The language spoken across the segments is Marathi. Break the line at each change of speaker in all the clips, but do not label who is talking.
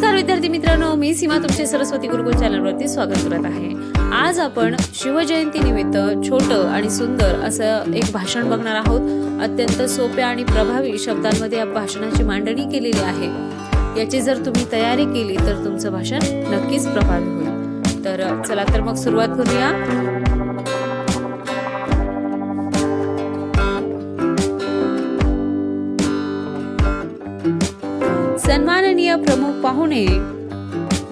नमस्कार विद्यार्थी मित्रांनो. मी सीमा तुमचे सरस्वती गुरुकुल चॅनलवरती स्वागत करत आहे. आज आपण शिवजयंती निमित्त छोटं आणि सुंदर असं एक भाषण बघणार आहोत. अत्यंत सोप्या आणि प्रभावी शब्दांमध्ये या भाषणाची मांडणी केलेली आहे. याची जर तुम्ही तयारी केली तर तुमचं भाषण नक्कीच प्रभावी होईल. तर चला तर मग सुरुवात करूया. सन्माननीय प्रमुख पाहुणे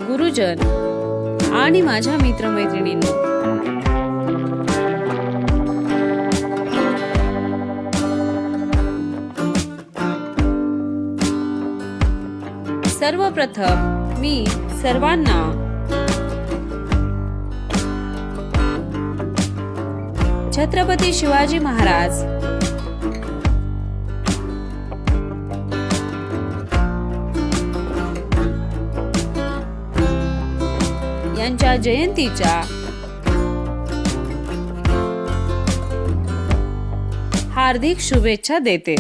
गुरुजन आणि माझ्या मित्रमैत्रिणींनो. सर्वप्रथम मी सर्वांना छत्रपती शिवाजी महाराज यांच्या जयंतीच्या. हार्दिक शुभेच्छा देते.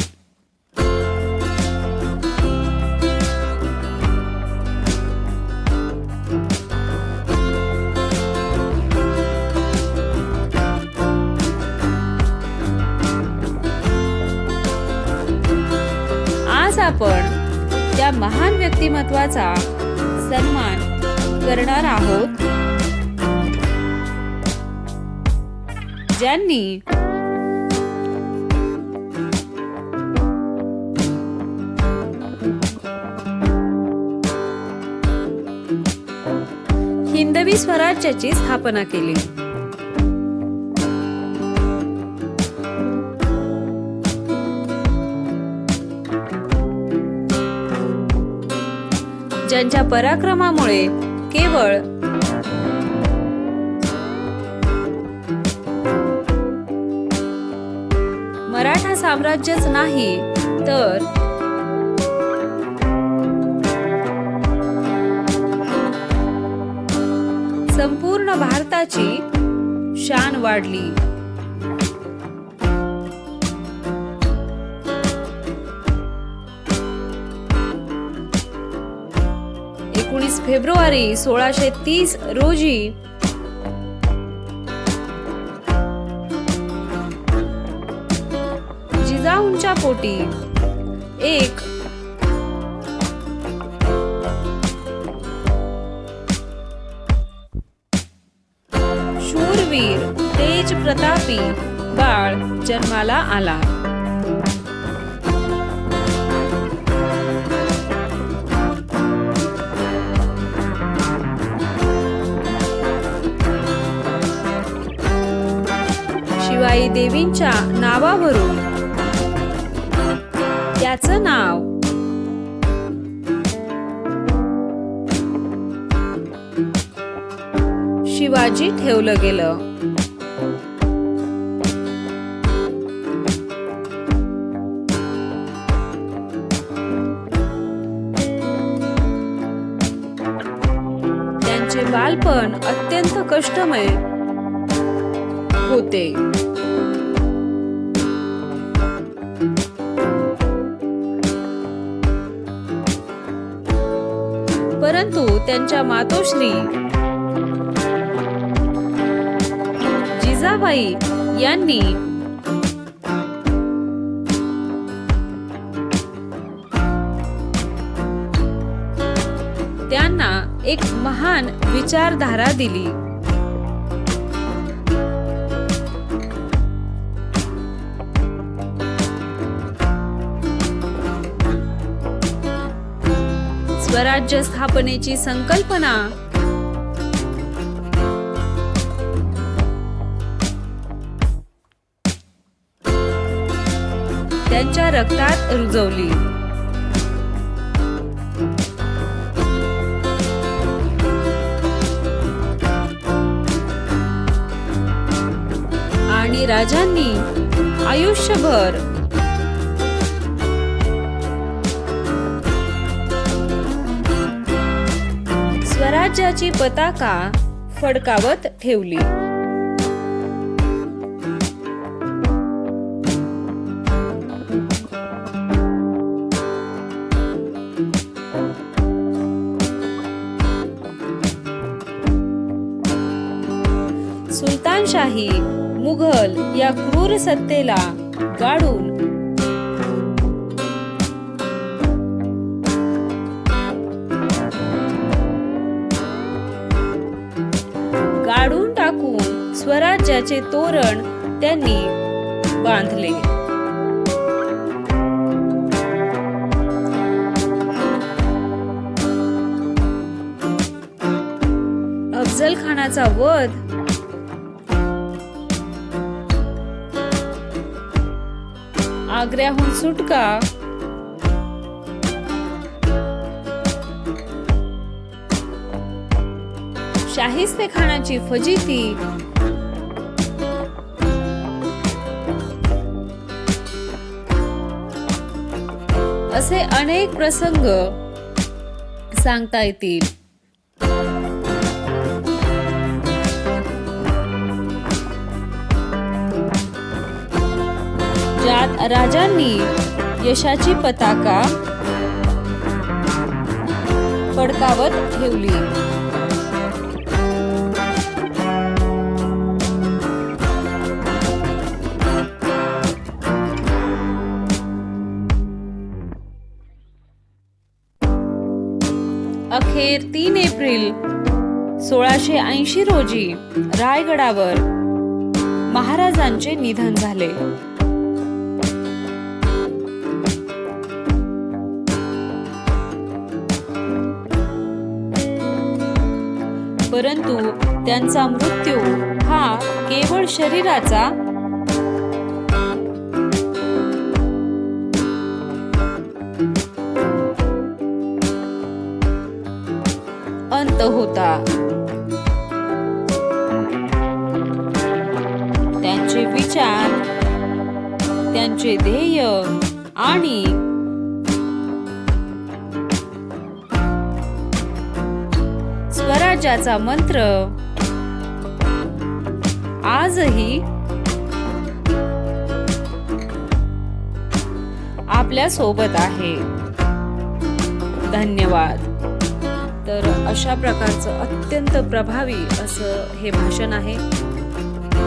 आज आपण त्या महान व्यक्तिमत्वाचा सन्मान करणार आहोत. ज्यांनी हिंदवी स्वराज्याची स्थापना केली. ज्यांच्या पराक्रमामुळे केवळ मराठा साम्राज्यच नाही तर संपूर्ण भारताची शान वाढली. एकोणीस फेब्रुवारी सोळाशे तीस रोजी जिजाऊंच्या पोटी. एक. शूरवीर तेज प्रतापी बाळ जन्माला आला. शिवाई देवींच्या नावावरून त्याचं नाव शिवाजी ठेवलं गेलं त्यांचे बालपण अत्यंत कष्टमय होते परंतु त्यांच्या मातोश्री. जिजाबाई यांनी त्यांना एक महान विचारधारा दिली. स्वराज्य स्थापनेची संकल्पना. त्यांच्या रक्तात रुजवली. आणि राजांनी आयुष्यभर स्वराज्याची पताका फडकावत ठेवली. सुलतानशाही मुघल या क्रूर सत्तेला गाडून स्वराज्याचे तोरण त्यांनी बांधले. अफजल खानाचा वध. आग्र्याहून सुटका. शाहिस्ते खानाची फजिती. असे अनेक प्रसंग सांगता येतील. ज्यात राजांनी यशाची पताका फडकावत ठेवली. अखेर तीन एप्रिल सोळाशे ऐंशी रोजी रायगडावर महाराजांचे निधन झाले. परंतु त्यांचा मृत्यू हा केवळ शरीराचा होता. त्यांचे विचार त्यांचे ध्येय आणि स्वराज्याचा मंत्र आजही आपल्यासोबत आहे. धन्यवाद. तर अशा प्रकारचं अत्यंत प्रभावी असं हे भाषण आहे.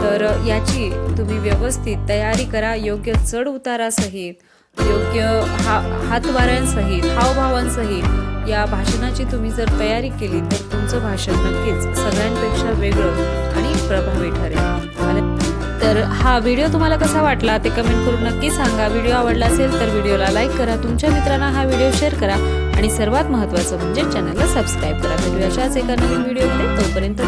तर याची तुम्ही व्यवस्थित तयारी करा. योग्य चढ उतारासहित योग्य हा हातवाऱ्यांसहित हावभावांसहित या भाषणाची तुम्ही जर तयारी केली तर तुमचं भाषण नक्कीच सगळ्यांपेक्षा वेगळं आणि प्रभावी ठरेल. तर हा व्हिडिओ तुम्हाला कसा वाटला ते कमेंट करून नक्की सांगा. व्हिडिओ आवडला असेल तर व्हिडिओला लाईक करा. तुमच्या मित्रांना हा व्हिडिओ शेअर करा. आणि सर्वात महत्त्वाचं म्हणजे चॅनलला सबस्क्राईब करा. भेटूया अशाच एका नवीन व्हिडिओमध्ये तोपर्यंत